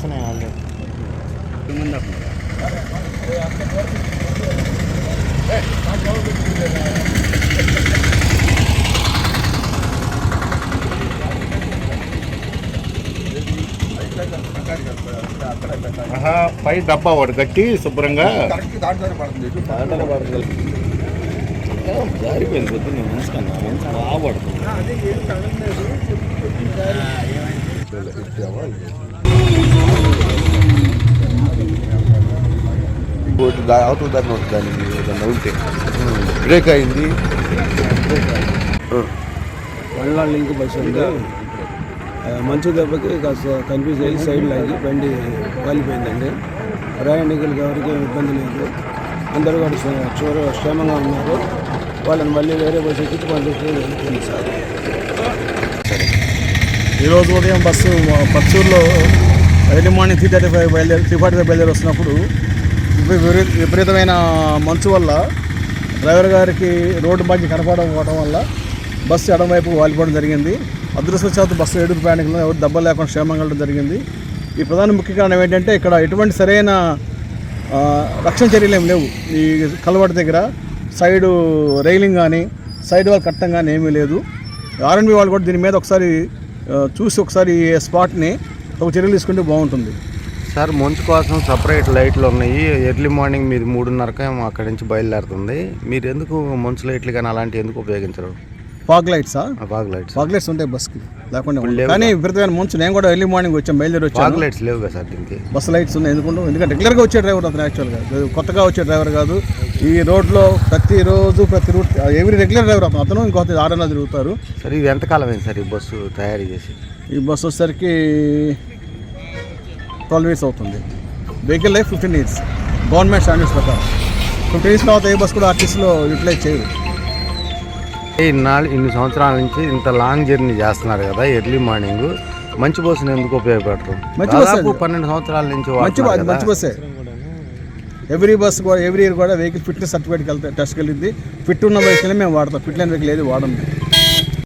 వస్తున్నాయి ఆల్రెడీ. పై డబ్బా వాడు కట్టి శుభ్రంగా. జారిపోయింది పొద్దున్న బాగా పడుతుంది ఇంకోటి దా- అవతల దాన్ని దానికి ఏదన్నా ఉంటే బ్రేక్ అయింది. మళ్ళా లింక్ బస్సు ఉంది. మంచు దెబ్బకి కాస్త కన్ఫ్యూజ్ అయ్యి సైడ్ లాగి బండి కాలిపోయిందండి. ప్రయాణికులకి ఎవరికి ఇబ్బంది లేదు. అందరూ కూడా క్షే- క్షేమ క్షేమంగా ఉన్నారు. వాళ్ళని మళ్ళీ వేరే బస్సు ఎక్కించి పంపించడం జరుగుతుంది సార్. ఈరోజు ఉదయం bus పచ్చూరులో early morning three thirty five బయలుదేరి త్రీ ఫార్టీ ఫైవ్ బయలుదేరి వస్తున్నప్పుడు విపరీ- విపరీతమైన మంచు వల్ల డ్రైవర్ గారికి రోడ్డు మధ్య కనపడకపోవడం వల్ల బస్సు ఎడమవైపు వాలిపోవడం జరిగింది. అదృష్టవశాత్తు బస్సు ఏడుపు ప్రయాణికులు ఎవరు దెబ్బలు లేకుండా క్షేమంగా వెళ్ళడం జరిగింది. ఈ ప్రధాన ముఖ్య కారణం ఏంటంటే ఇక్కడ ఎటువంటి సరైన రక్షణ చర్యలు ఏమి లేవు. ఈ కలవటి దగ్గర సైడు రైలింగ్ కానీ సైడ్ వాళ్ళు కట్టం కానీ ఏమీ లేదు. ఆర్ఎన్బి వాళ్ళు కూడా దీని మీద ఒకసారి చూసి ఒకసారి ఈ స్పాట్ని ఒక చర్యలు తీసుకుంటే బాగుంటుంది. సార్ మంచు కోసం సపరేట్ లైట్లు ఉన్నాయి. ఎర్లీ మార్నింగ్ మీరు మూడున్నరకే అక్కడి నుంచి బయలుదేరుతుంది. మీరు ఎందుకు మంచు లైట్లు కానీ అలాంటివి ఎందుకు ఉపయోగించరు? ఫాగ్ లైట్సా ఆ? Fog lights. ఫాగ్ లైట్స్ ఉంటాయి బస్కి లేకుండా కానీ విపరీతమైన మంచు నేను కూడా ఎర్లీ మార్నింగ్ వచ్చాను బయలుదేరి ఫాగ్ వచ్చాను. లైట్స్ లేవు కదా సార్ దీనికి. బస్ లైట్స్ ఉన్నాయి ఎందుకంటే ఎందుకంటే రెగ్యులర్గా వచ్చే డ్రైవర్ అతను యాక్చువల్గా కొత్తగా వచ్చే డ్రైవర్ కాదు. ఈ రోడ్లో ప్రతిరోజు ప్రతి రూట్ ఎవ్రీ రెగ్యులర్ డ్రైవర్ అతను అతను ఇంకొక ఆరన్నా తిరుగుతారు. సార్ ఇది ఎంతకాలం అయింది సార్ ఈ బస్సు తయారు చేసి? ఈ బస్సు వచ్చేసరికి ట్వెల్వ్ ఇయర్స్ అవుతుంది. Vehicle life fifteen years government standards ప్రకారం. ఫిఫ్టీన్ ఇయర్స్ తర్వాత ఏ బస్ కూడా ఆర్టీసీలో యూటిలైజ్ చేయదు ఇన్నాళ్ళు ఇన్ని సంవత్సరాల నుంచి ఇంత లాంగ్ జర్నీ చేస్తున్నారు కదా ఎర్లీ మార్నింగ్. మంచి బస్సును ఎందుకు ఉపయోగపెడతారు మంచి బస్సు దాదాపు. పన్నెండు సంవత్సరాల నుంచి మంచి మంచి. బస్సే ఎవ్రీ బస్ కూడా ఎవ్రీ ఇయర్ కూడా వెహికల్ ఫిట్నెస్ సర్టిఫికేట్కి వెళ్తే టెస్ట్కి వెళ్ళింది. ఫిట్ ఉన్న వెహికల్ మేము వాడతాం. ఫిట్ లేని వెహికల్ ఏది వాడము.